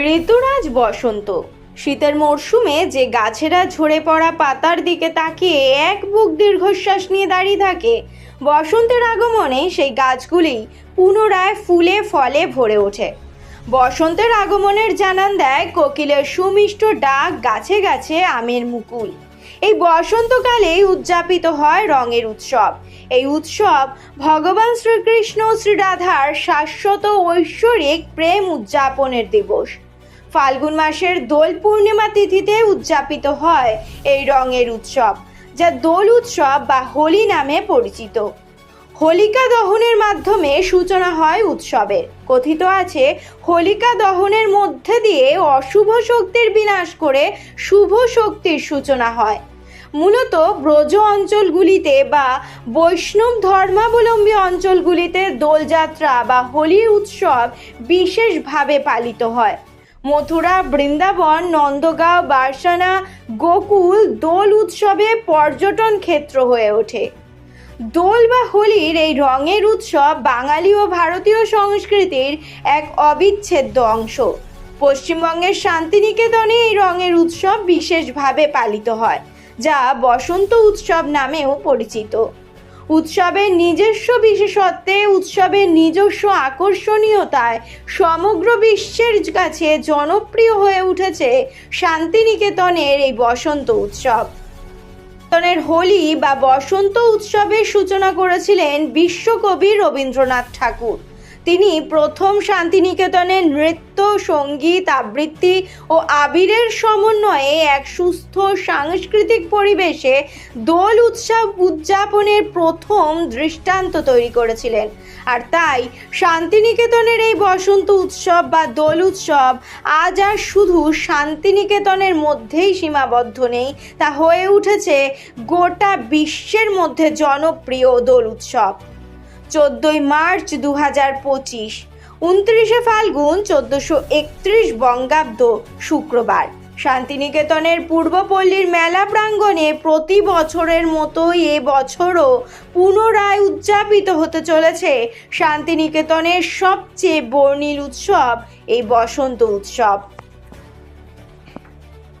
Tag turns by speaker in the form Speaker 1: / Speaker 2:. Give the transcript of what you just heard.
Speaker 1: ঋতুরাজ বসন্ত। শীতের মরশুমে যে গাছেরা ঝরে পড়া পাতার দিকে তাকিয়ে এক বুক দীর্ঘশ্বাস নিয়ে দাঁড়িয়ে থাকে, বসন্তের আগমনে সেই গাছগুলি পুনরায় ফুলে ফলে ভরে ওঠে। বসন্তের আগমনের জানান দেয় কোকিলের সুমিষ্ট ডাক গাছে গাছে আমের মুকুল। এই বসন্তকালেই উদযাপিত হয় রঙের উৎসব। এই উৎসব ভগবান শ্রীকৃষ্ণ শ্রীরাধার শাশ্বত ঐশ্বরিক প্রেম উদযাপনের দিবস। ফাল্গুন মাসের দোল পূর্ণিমা তিথিতে উদযাপিত হয় এই রঙের উৎসব, যা দোল উৎসব বা হোলি নামে পরিচিত। হোলিকা দহনের মাধ্যমে সূচনা হয় উৎসবের কথিত আছে, হোলিকা দহনের মধ্যে দিয়ে অশুভ শক্তির বিনাশ করে শুভ শক্তির সূচনা হয়। মূলত ব্রজ অঞ্চলগুলিতে বা বৈষ্ণব ধর্মাবলম্বী অঞ্চলগুলিতে দোলযাত্রা বা হোলির উৎসব বিশেষভাবে পালিত হয়। মথুরা, বৃন্দাবন, নন্দগাঁও, বার্সানা, গোকুল দোল উৎসবে পর্যটন ক্ষেত্র হয়ে ওঠে। দোল বা হোলির এই রঙের উৎসব বাঙালি ও ভারতীয় সংস্কৃতির এক অবিচ্ছেদ্য অংশ। পশ্চিমবঙ্গের শান্তিনিকেতনে এই রঙের উৎসব বিশেষভাবে পালিত হয়, যা বসন্ত উৎসব নামেও পরিচিত। উৎসবের নিজস্ব বিশেষত্বে, উৎসবের নিজস্ব আকর্ষণীয়তায় সমগ্র বিশ্বের কাছে জনপ্রিয় হয়ে উঠেছে শান্তিনিকেতনের এই বসন্ত উৎসব। শান্তিনিকেতনের হোলি বা বসন্ত উৎসবের সূচনা করেছিলেন বিশ্বকবি রবীন্দ্রনাথ ঠাকুর। তিনি প্রথম শান্তিনিকেতনে নৃত্য, সংগীত, আবৃত্তি ও আবিরের সমন্বয়ে এক সুস্থ সাংস্কৃতিক পরিবেশে দোল উৎসব উদযাপনের প্রথম দৃষ্টান্ত তৈরি করেছিলেন। আর তাই শান্তিনিকেতনের এই বসন্ত উৎসব বা দোল উৎসব আজ আর শুধু শান্তিনিকেতনের মধ্যেই সীমাবদ্ধ নেই, তা হয়ে উঠেছে গোটা বিশ্বের মধ্যে জনপ্রিয় দোল উৎসব। চোদ্দই মার্চ দু হাজার পঁচিশ। উনত্রিশে ফাল্গুন চোদ্দশো একত্রিশ বঙ্গাব্দ শুক্রবার। শান্তিনিকেতনের পূর্বপল্লীর মেলা প্রাঙ্গণে প্রতি বছরের মতোই এ বছরও পুনরায় উদযাপিত হতে চলেছে শান্তিনিকেতনের সবচেয়ে বর্ণিল উৎসব, এই বসন্ত উৎসব।